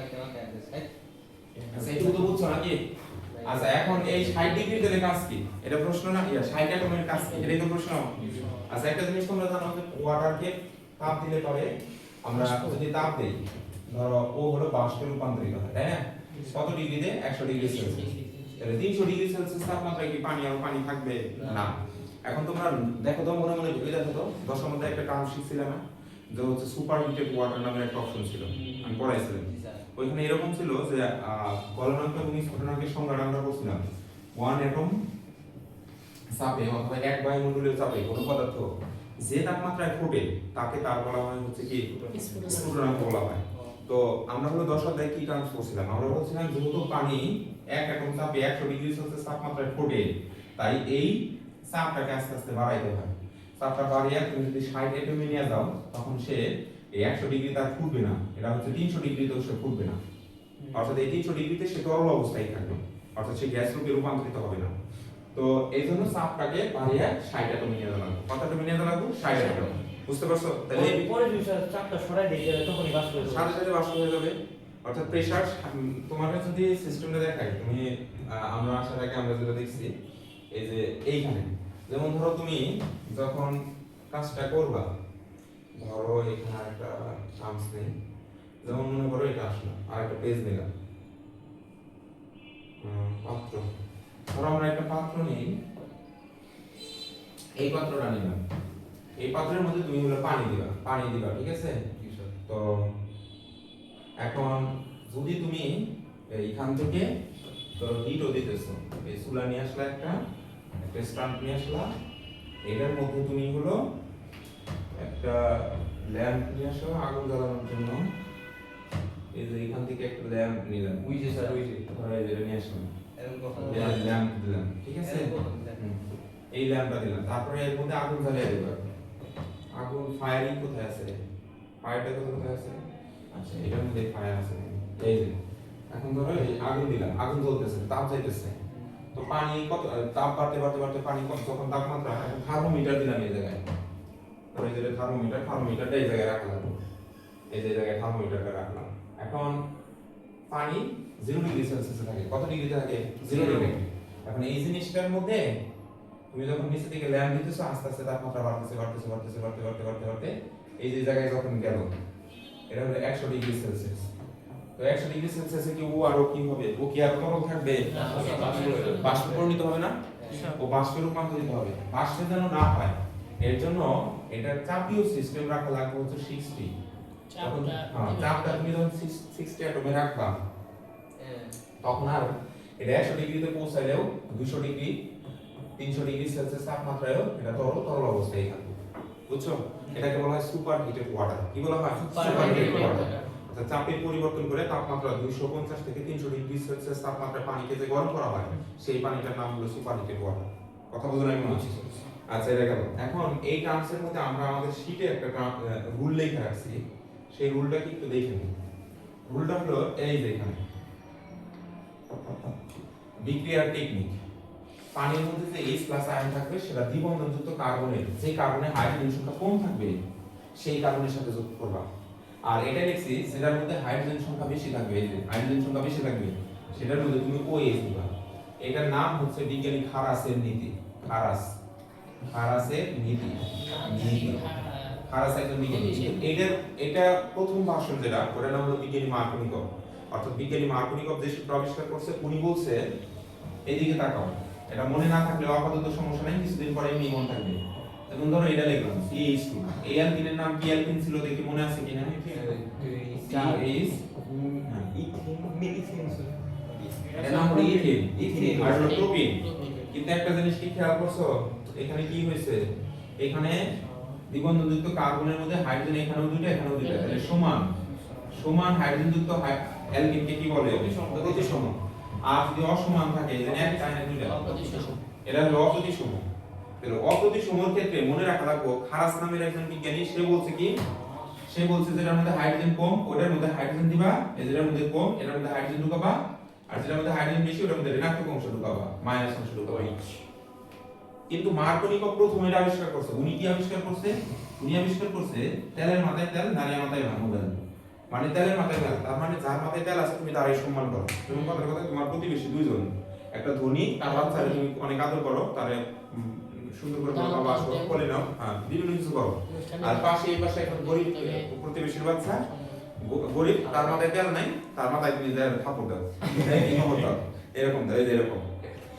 আচ্ছা আচ্ছা এখন 60 ডিগ্রি তেলে কাজ কি? এটা প্রশ্ন না? 60 অ্যাটমের কাজ কি? এটাই তো প্রশ্ন আচ্ছা একটা তোমরা জানো যে ওয়াটারকে তাপ দিলে পরে আমরা যদি তাপ দেই, ধরো ও হলো বাষ্পে রূপান্তরিত তাই না? কত ডিগ্রিতে? 100 ডিগ্রি সেলসিয়াস। তাহলে 300 ডিগ্রি পানি পানি থাকবে? না। এখন তোমরা দেখো তো, মনে মনে দশম একটা টার্ম শিখছিলাম না, যে হচ্ছে সুপার হিটেড ওয়াটার নামের একটা অপশন ছিল। আমি পড়াইছিলাম। ওইখানে এরকম ছিল যে গলনাঙ্ক এবং স্ফুটনাঙ্কের সংজ্ঞাটা আমরা বলছিলাম। ওয়ান অ্যাটম চাপে অথবা এক বায়ুমণ্ডলীয় চাপে কোনো পদার্থ যে তাপমাত্রায় ফোটে তাকে তার বলা হয় হচ্ছে কি? স্ফুটনাঙ্ক বলা হয়। তো আমরা হলো দশ অধ্যায় কি টার্মস করছিলাম? আমরা বলছিলাম যেহেতু পানি এক অ্যাটম চাপে একশো ডিগ্রি সেলসিয়াস তাপমাত্রায় ফোটে তাই এই চাপটাকে আস্তে আস্তে বাড়াইতে হয়। চাপটা বাড়িয়ে তুমি যদি ষাট অ্যাটমে নিয়ে যাও তখন সে এই একশো ডিগ্রি তার ফুটবে না। এটা হচ্ছে তিনশো ডিগ্রিতেও সে ফুটবে না। অর্থাৎ এই তিনশো ডিগ্রিতে সে তরল অবস্থায় থাকবে। অর্থাৎ সে গ্যাস রূপে রূপান্তরিত হবে না। তো এই জন্য চাপটাকে বাড়িয়ে ষাট অ্যাটমে নিয়ে যাওয়া লাগবে। কত অ্যাটমে নিয়ে লাগবে ষাট অ্যাটম বুঝতে পারছ? তাহলে পরে চাপটা সরাই দিই তাহলে তখনই বাষ্প হয়ে যাবে। সাথে সাথে বাষ্প হয়ে যাবে। অর্থাৎ প্রেসার তোমার কাছে যদি সিস্টেমটা দেখাই তুমি আমরা আসার আগে আমরা যেটা দেখছি এই যে এইখানে যেমন ধরো তুমি যখন কাজটা করবা ধরো এখানে একটা চান্স নেই। যেমন মনে করো এটা আসলো আর একটা পেজ নিলাম। পাত্র। ধরো আমরা একটা পাত্র নিই। এই পাত্রটা নিলাম। এই পাত্রের মধ্যে তুমি হলো পানি দিবা পানি দিবা ঠিক আছে? তো এখন যদি তুমি এইখান থেকে ধরো হিটও দিতেছো এই চুলা নিয়ে আসলা একটা একটা স্ট্যান্ড নিয়ে আসলা এটার মধ্যে তুমি হলো একটা ল্যাম্প নিয়ে আসো আগুন জ্বালানোর জন্য। এই যে এখান থেকে একটা ল্যাম্প নিলাম। ওই যে স্যার ওই যে। ধরো এই নিয়ে আসলাম। ল্যাম্প দিলাম ঠিক আছে? এই ল্যাম্পটা দিলাম। তারপরে এর মধ্যে আগুন জ্বালিয়ে দেবো। আগুন ফায়ারিং কোথায় আছে? ফায়ারটা কোথায় আছে? আচ্ছা এটার মধ্যে ফায়ার আছে। এই যে এখন ধরো এই আগুন দিলাম আগুন জ্বলতেছে তাপ যাইতেছে। তো পানি কত তাপ বাড়তে বাড়তে বাড়তে পানি কত যখন তাপমাত্রা থার্মোমিটার দিলাম এই জায়গায়। যে থার্মোমিটার থার্মোমিটারটা এই জায়গায় রাখলাম। এই যে জায়গায় থার্মোমিটারটা রাখলাম। এখন পানি জিরো ডিগ্রি সেলসিয়াসে থাকে। কত ডিগ্রিতে থাকে? জিরো ডিগ্রি এখন এই জিনিসটার মধ্যে তুমি যখন নিচে থেকে ল্যাম্প দিতেছো আস্তে আস্তে তাপমাত্রা বাড়তেছে বাড়তেছে বাড়তেছে বাড়তে বাড়তে বাড়তে বাড়তে এই যে জায়গায় যখন গেল এটা হলো একশো ডিগ্রি সেলসিয়াস তো একশো ডিগ্রি সেলসিয়াসে কি ও আরও কি হবে? ও কি আর তরল থাকবে? বাষ্প পরিণত হবে না? ও বাষ্পে রূপান্তরিত হবে। বাষ্পে যেন না হয় এর জন্য এটার চাপীয় সিস্টেম রাখা লাগবে হচ্ছে সিক্সটি হ্যাঁ, চাপটা তুমি যখন সিক্সটি অ্যাটমে রাখবা তখন আর এটা একশো ডিগ্রিতে পৌঁছাইলেও দুশো ডিগ্রি তিনশো ডিগ্রি সেলসিয়াস তাপমাত্রায়ও এটা তরল তরল অবস্থায় থাকবে। বুঝছ? এটাকে বলা হয় সুপার হিটেড ওয়াটার কি বলা হয়? সুপার হিটেড ওয়াটার অর্থাৎ চাপের পরিবর্তন করে তাপমাত্রা দুইশো পঞ্চাশ থেকে তিনশো ডিগ্রি সেলসিয়াস তাপমাত্রা পানিকে যে গরম করা হয় সেই পানিটার নাম হলো সুপার হিটেড ওয়াটার কথা বোঝা নাই মনে আচ্ছা এটা গেল এখন এই টার্মসের মধ্যে আমরা আমাদের শীটে একটা রুল লেখা রাখছি। সেই রুলটা কি একটু দেখে নিই। রুলটা হলো এই যে বিক্রিয়ার টেকনিক পানির মধ্যে যে H প্লাস আয়ন থাকবে, সেটা দ্বিবন্ধনযুক্ত কার্বনের যে কার্বনে হাইড্রোজেন সংখ্যা কম থাকবে, সেই কার্বনের সাথে যোগ করবা। আর এটা লিখছি, যেটার মধ্যে হাইড্রোজেন সংখ্যা বেশি থাকবে, এই যে হাইড্রোজেন সংখ্যা বেশি থাকবে, সেটার মধ্যে তুমি OH দিবা। এটার নাম হচ্ছে বিজ্ঞানী খারাসের নীতি। খারাস। খারাসের নীতি নীতি খারাস একজন বিজ্ঞানী এটার এটা প্রথম ভাষণ যেটা ওটার নাম হলো বিজ্ঞানী মার্কনিকভ অর্থাৎ বিজ্ঞানী মার্কনিকভ যে সূত্র আবিষ্কার করছে উনি বলছে এইদিকে তাকাও। এটা মনে না থাকলে আপাতত সমস্যা নাই কিছুদিন পরে এমনি মনে থাকবে। যেমন ধরো এটা লিখলাম CH2 এই অ্যালকিনের নাম কি অ্যালকিন ছিল দেখি মনে আছে কিনা? CH হ্যাঁ, নাম হলো ইথিন। ইথিন আর হলো প্রোপিন কিন্তু একটা জিনিস কি খেয়াল করছ? এখানে কি হয়েছে? এখানে দ্বিবন্ধযুক্ত কার্বনের মধ্যে হাইড্রোজেন এখানেও দুইটা এখানেও দুইটা তাহলে সমান সমান হাইড্রোজেন যুক্ত অ্যালকিনকে কি বলে? প্রতিসম আর যদি অসমান থাকে যেন এক চায় না দুইটা এটা হলো অপ্রতিসম তাহলে অপ্রতিসমর ক্ষেত্রে মনে রাখা লাগবো খারাস নামের একজন বিজ্ঞানী সে বলছে কি? সে বলছে যেটার মধ্যে হাইড্রোজেন কম ওটার মধ্যে হাইড্রোজেন দিবা যেটার মধ্যে কম এটার মধ্যে হাইড্রোজেন ঢুকাবা আর যেটার মধ্যে হাইড্রোজেন বেশি ওটার মধ্যে ঋণাত্মক অংশ ঢুকাবা মাইনাস অংশ ঢুকাবা। কিন্তু মার্কনিকভ প্রথম এটা আবিষ্কার করছে। উনি কি আবিষ্কার করছে? উনি আবিষ্কার করছে তেলের মাথায় তেল নারিয়া মাথায় ভাঙো তেল। মানে তেলের মাথায় তেল, তার মানে যার মাথায় তেল আছে তুমি তারই সম্মান করো। তুমি কথার কথা, তোমার প্রতিবেশী দুইজন, একটা ধনী, তার বাচ্চারে তুমি অনেক আদর করো, তারে সুন্দর করে বাবা, আসো বলে নাও। হ্যাঁ বিভিন্ন কিছু করো। আর পাশে, এই পাশে একটা গরিব, প্রতিবেশীর বাচ্চা গরিব, তার মাথায় তেল নাই, তার মাথায় তুমি থাপড় দাও এরকম দাও এরকম।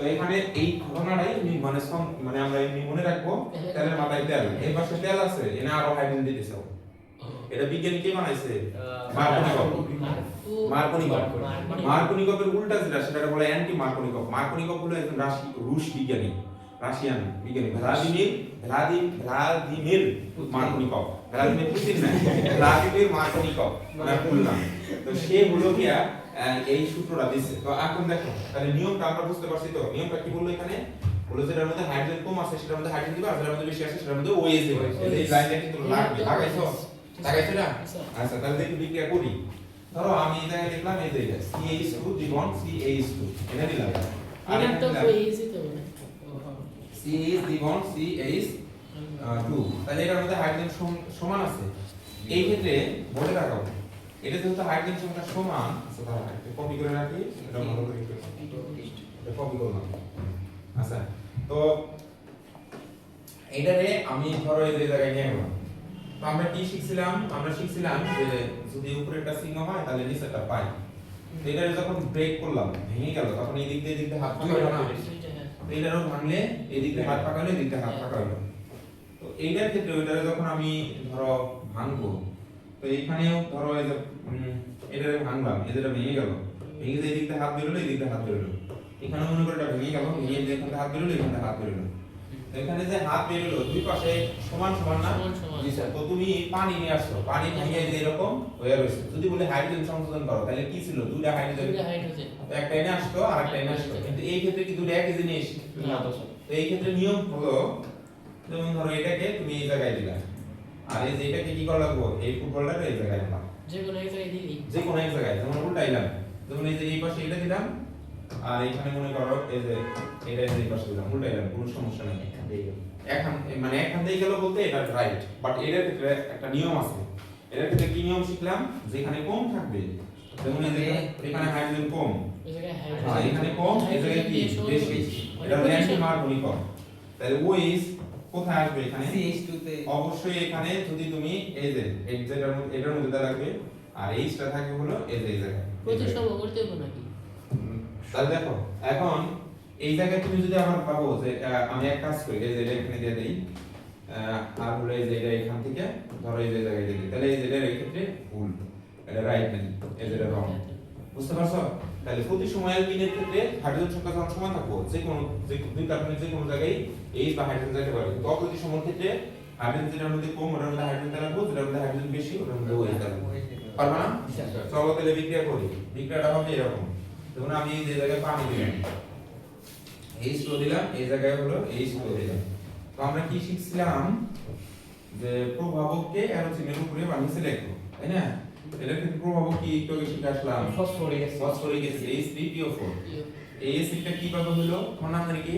তো এখানে এই ঘটনাটাই নি- মানে মানে আমরা এমনি মনে রাখব তেলের মাথায় তেল। এই পাশে তেল আছে এনে আরও হাইড্রোজেন দিতেছে এটা বিজ্ঞানী কে বানাইছে? মার্কোনিকভ মার্কোনিকভের উল্টা যেটা সেটাকে বলে অ্যান্টি মার্কোনিকভ মার্কোনিকভ হলো একজন রাশি রুশ বিজ্ঞানী রাশিয়ান বিজ্ঞানী ভ্লাদিমির ভ্লাদিম ভ্লাদিমির মার্কোনিকভ ভ্লাদিমির পুতিন না ভ্লাদিমির মার্কোনিকভ মানে বললাম তো সে হলো গিয়া এই সূত্রটা দিচ্ছে তো এখন দেখো তাহলে নিয়মটা আমরা বুঝতে পারছি তো। নিয়মটা কি বলল এখানে? বলে যেটার মধ্যে হাইড্রোজেন কম আছে সেটার মধ্যে হাইড্রোজেন দিবা আর যেটার মধ্যে বেশি আছে সেটার মধ্যে ওএস দিবা। এই লাইনটা কিন্তু লাগবে। লাগাইছো? লাগাইছো না? আচ্ছা তাহলে দেখি বিক্রিয়া করি। ধরো আমি এই জায়গায় লিখলাম এই জায়গায় CH2 দ্বিবন্ধ CH2 এটা দিলাম। আর এখানে দিলাম। CH দ্বিবন্ধ CH আহ, 2 তাহলে এটার মধ্যে হাইড্রোজেন সমান আছে। এই ক্ষেত্রে বলে রাখো এটা যেহেতু হাইড্রোজেন সংখ্যা সমান আচ্ছা দাঁড়া কপি করে রাখি এটা ভালো করে একটু এটা কপি করলাম। আচ্ছা তো এটারে আমি ধরো এই যে জায়গায় নিয়ে গেলাম তো আমরা কি শিখছিলাম? আমরা শিখছিলাম যে যদি উপরে একটা সিংহ হয় তাহলে নিচেরটা পাই। তো এটারে যখন ব্রেক করলাম ভেঙে গেল তখন এই দিক দিয়ে দিক দিয়ে হাত পাকাইলো না? তো এটারও ভাঙলে এই দিক দিয়ে হাত পাকাইলো এই দিক দিয়ে হাত পাকাইলো তো এইটার ক্ষেত্রে ওইটারে যখন আমি ধরো ভাঙবো তো এইখানেও ধরো এই যে এটারে ভাঙলাম এদের ভেঙে গেল ভেঙে যে এই দিয়ে হাত বেরোলো দিয়ে হাত বেরোলো। এখানে মনে করে এটা ভেঙে গেল ভেঙে যে এখান হাত বেরোলো এখান হাত বেরোলো। এখানে যে হাত বেরোলো দুই পাশে সমান সমান না? জি স্যার তো তুমি পানি নিয়ে আসছো পানি ভেঙে যে এরকম হয়ে রয়েছে। যদি বলে হাইড্রোজেন সংশোধন করো তাহলে কি ছিল? দুইটা হাইড্রোজেন তো একটা এনে আসতো আর একটা এনে আসতো। কিন্তু এই ক্ষেত্রে কি দুটো একই জিনিস? তো এই ক্ষেত্রে নিয়ম হলো যেমন ধরো এটাকে তুমি এই জায়গায় দিলা। আর এই যে এটাকে কি করা লাগবো? এই ফুটবলটাকে এই জায়গায় দিলাম যে কোনো এক জায়গায় দিলি যে কোনো এক জায়গায় যেমন উল্টাইলাম যেমন এই যে এই পাশে এটা দিলাম আর এখানে মনে করো এই যে এটা এই পাশে দিলাম উল্টাইলাম কোনো সমস্যা নেই। এখন মানে এখান থেকে গেল বলতে এটা রাইট বাট এটার ক্ষেত্রে একটা নিয়ম আছে। এটার ক্ষেত্রে কি নিয়ম শিখলাম? যেখানে কম থাকবে যেমন এই যে এখানে হাইড্রোজেন কম। এখানে কম এই জায়গায় কি? বেশি। এটা র্যান্ডম মার্কনি কম তাহলে ওইস কোথায় আসবে এখানে? CH2 তে। অবশ্যই এখানে যদি তুমি এই যে এই যেটার মধ্যে এটার মধ্যে লাগবে আর এইচটা থাকবে হলো এই যে এই জায়গায় হুম, তাহলে দেখো এখন এই জায়গায় তুমি যদি আমার পাবো যে আমি এক কাজ করি এই যে এটা এখানে দিয়ে দেই আর হলো এই যে এটা এখান থেকে ধরো এই যে জায়গায় দিয়ে দিই তাহলে এই যে এটা এই ক্ষেত্রে ভুল এটা রাইট নাকি? এই যে এটা রং বুঝতে পারছ? তাহলে প্রতি সময় অ্যালকিনের ক্ষেত্রে হাইড্রোজেন সংখ্যা যখন সমান থাকব। যে কোনো, যে দুই কার্বনের যে কোনো জায়গায় এই বা হাইড্রোজেন যেতে পারে। কিন্তু অপরটি সময় ক্ষেত্রে হাইড্রোজেন যেটার মধ্যে কম, ওটার মধ্যে হাইড্রোজেন লাগবো যেটার মধ্যে হাইড্রোজেন বেশি, ওটার মধ্যে ওই লাগবো পারবা না? চলো তাহলে বিক্রিয়া করি। বিক্রিয়াটা হবে এরকম। যেমন আমি এই যে জায়গায় পানি দিলাম এইচ টু দিলাম, এই জায়গায় হলো এইচ টু দিলাম। তো আমরা কি শিখছিলাম? যে প্রভাবককে অ্যারোচিনের উপরে বা নিচে লিখব তাই না? এটার ক্ষেত্রে প্রভাবক কি? একটু আগে শিখে আসলাম। Phosphoric acid. Phosphoric acid H three P O four এই অ্যাসিডটা কীভাবে হলো? তোমার নাম কি?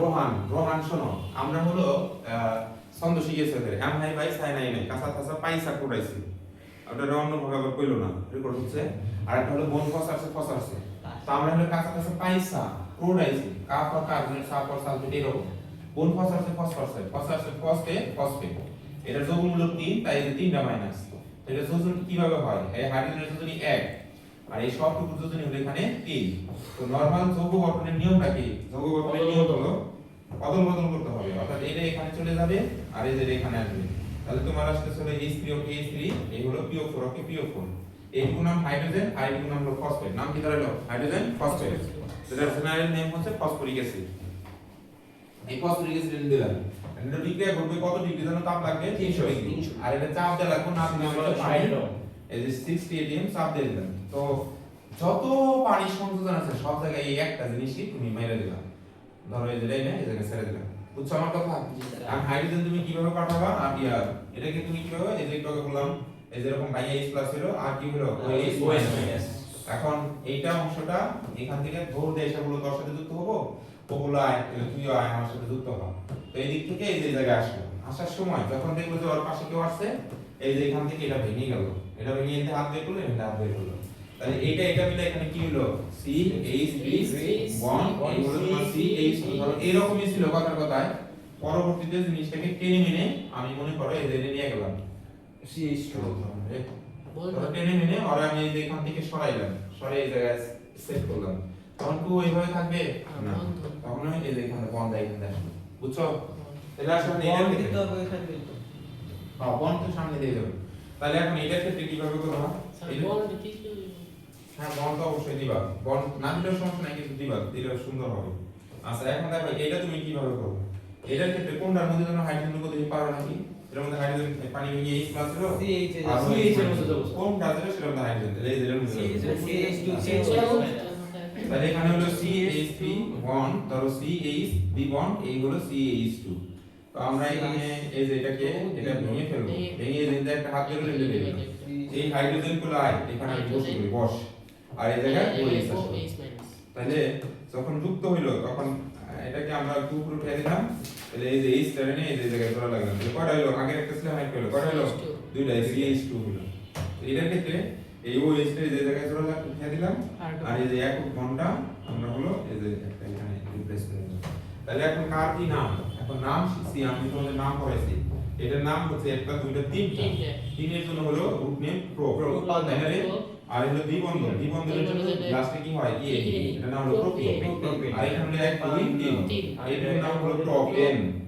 রোহান রোহান। শোনো। আমরা হলো ছন্দ শিখেছি ওদের এম হাই বাই সাই নাই নাই। কাঁচা কাঁচা পাইসা কোটাইছি ওটা অন্য ভাবে কইলো না। রেকর্ড হচ্ছে। আর একটা হলো বন ফসারছে ফসারছে তো আমরা হলো কাঁচা কাঁচা পাইসা কোটাইছি কা ফর কার্বনেট সা ফর সালফেট এরকম। বন ফসারছে ফসফরছে ফসারছে ফসফে ফসফেট। এটা যৌগমূলক তিন, তাই এই যে তিনটা মাইনাস এটা যোজন কীভাবে হয়? এই হাইড্রোজেনের যোজনী এক। আর এই সবটুকু যোজনী হলো এখানে তিন। তো নরমাল যৌগ গঠনের নিয়মটা কি? যৌগ গঠনের নিয়ম হলো অদল বদল করতে হবে। অর্থাৎ এটা এখানে চলে যাবে আর এই যে এখানে আসবে। তাহলে তোমার আসতে চলে H3 ওকে H3 এই হলো PO4 ওকে PO4 এই টুকু নাম হাইড্রোজেন আর এই টুকু নাম হলো ফসফেট নাম কি দাঁড়াল হাইড্রোজেন ফসফেট যেটার জেনারেল নেম হচ্ছে ফসফরিক অ্যাসিড এই ফসফরিক অ্যাসিড দিলাম এটা বিক্রিয়া করবে কত ডিগ্রি? তাপ লাগবে 300 ডিগ্রি। আর এটা চাপ দেওয়া লাগবে না দিলে আমরা পানি এই যে 60 atm চাপ দিয়ে দিলাম। তো যত পানি সংযোজন আছে সব জায়গায় এই একটা জিনিসই তুমি মেরে দিলাম ধরো এই যে এই জায়গায় ছেড়ে দিলাম বুঝছ আমার কথা? আর হাইড্রোজেন তুমি কীভাবে পাঠাবা? আর ইয়ার এটাকে তুমি কীভাবে এই যে একটু বললাম এই প্লাস ছিল আর কি হলো? এখন এইটা অংশটা এখান থেকে ধর দিয়ে সেগুলো তোর সাথে যুক্ত হব? ওগুলো আয় তুইও আয় আমার সাথে যুক্ত হ। তো এই দিক থেকে এই যে জায়গায় আসলো। আসার সময় যখন দেখব যে ওর পাশে কেউ আসছে এই যে এখান থেকে এটা ভেঙে গেল। এটা ভেঙে এতে হাত বের করল এটা হাত বের করল। তাহলে এটা এটা মিলে এখানে কি হলো? সি এইচ বি ওয়ান এই হলো তোমার সি এইচ ধরো এরকমই ছিল কথার কথায়। পরবর্তীতে জিনিসটাকে টেনে মেনে আমি মনে করো এই যে নিয়ে গেলাম। সিএইচ টু টেনে মেনে ওরা আমি এখান থেকে সরাইলাম। সরাই এই জায়গায় সেট করলাম। তখন টু এইভাবে থাকবে? তখন আমি এই যে এখানে বন্ধ এখানে আসবে বুঝছ? তাহলে আসলে এটার ক্ষেত্রে হ্যাঁ বন্ধ তো সামনে দিয়ে যাবে তাহলে এখন এটার ক্ষেত্রে কীভাবে করব এটা- হ্যাঁ বন্ড তো অবশ্যই দিবা। বন্ড না দিলেও সমস্যা নাই কিন্তু দিবা। দিলে সুন্দর হবে। আচ্ছা এখন দেখো এটা তুমি কীভাবে করবে? এটার ক্ষেত্রে কোনটার মধ্যে যেন হাইড্রোজেন তুমি পারো নাকি? এটার মধ্যে হাইড্রোজেন পানি ভেঙে এইচ প্লাস ছিল আর CH এর মধ্যে কোনটা ছিল সেটার মধ্যে হাইড্রোজেন এই যেটার মধ্যে যাবে। CH2 তাহলে এখানে হলো CH3 বন্ড ধরো CH বি বন্ড এই হলো CH2 তো আমরা এখানে এই যে এটাকে এটা ভেঙে ফেলব। ভেঙে এই যে একটা হাত ধরে লেগে দেবে। এই হাইড্রোজেনগুলো আয় এখানে আমি বসে করি বস। আর এই জায়গায় OH আসবে। তাহলে যখন যুক্ত হইল তখন এটাকে আমরা একটু উপরে উঠে দিলাম। তাহলে এই যে এইচ টার্নে এই যে জায়গায় ধরা লাগল। তাহলে কয়টা হইল? আগে একটা ছিল হাইট হইল কয়টা হইল? দুইটা এই এইচ টু হইল। তো এটার ক্ষেত্রে এই ও এই যে জায়গায় লাগল উঠে দিলাম। আর এই যে এক ঘণ্টা আমরা হলো এই যে একটা এখানে রিপ্লেস করে দিলাম তাহলে এখন কার কি নাম? এখন নাম শিখছি আমি তোমাদের নাম পড়াইছি। এটার নাম হচ্ছে একটা দুইটা তিনটা। তিনের জন্য হলো রুট নেম প্রো? আর হলো দ্বিবন্ধন দ্বিবন্ধনের জন্য লাস্টে কি হয়? এটা নাম হলো প্রোপিন। আর এখানে এক দুই তিন। এটার নাম হলো প্রোপেন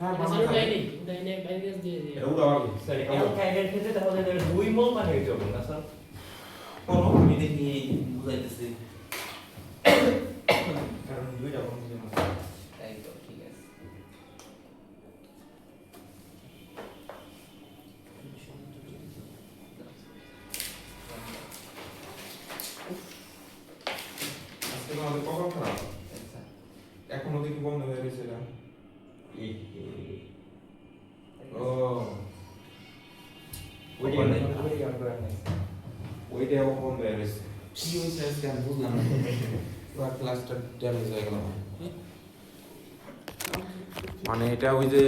হ্যাঁ দুই মোল মানে হইতে হবে না স্যার? করো আমি দেখি বুঝাইতেছি। ওইটা ওইটা আমরা করে নাই ওইটাও বন্ধ হয়ে গেছে কি হয়েছে আজকে আমি বুঝলাম না ক্লাসটা ড্যামেজ হয়ে গেল মানে এটা ওই যে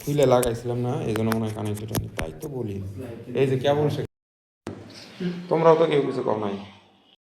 খুলে লাগাইছিলাম না এই জন্য মনে হয় কানেক্টেড তাই তো বলি এই যে কেমন সে তোমরাও তো কেউ কিছু কম নাই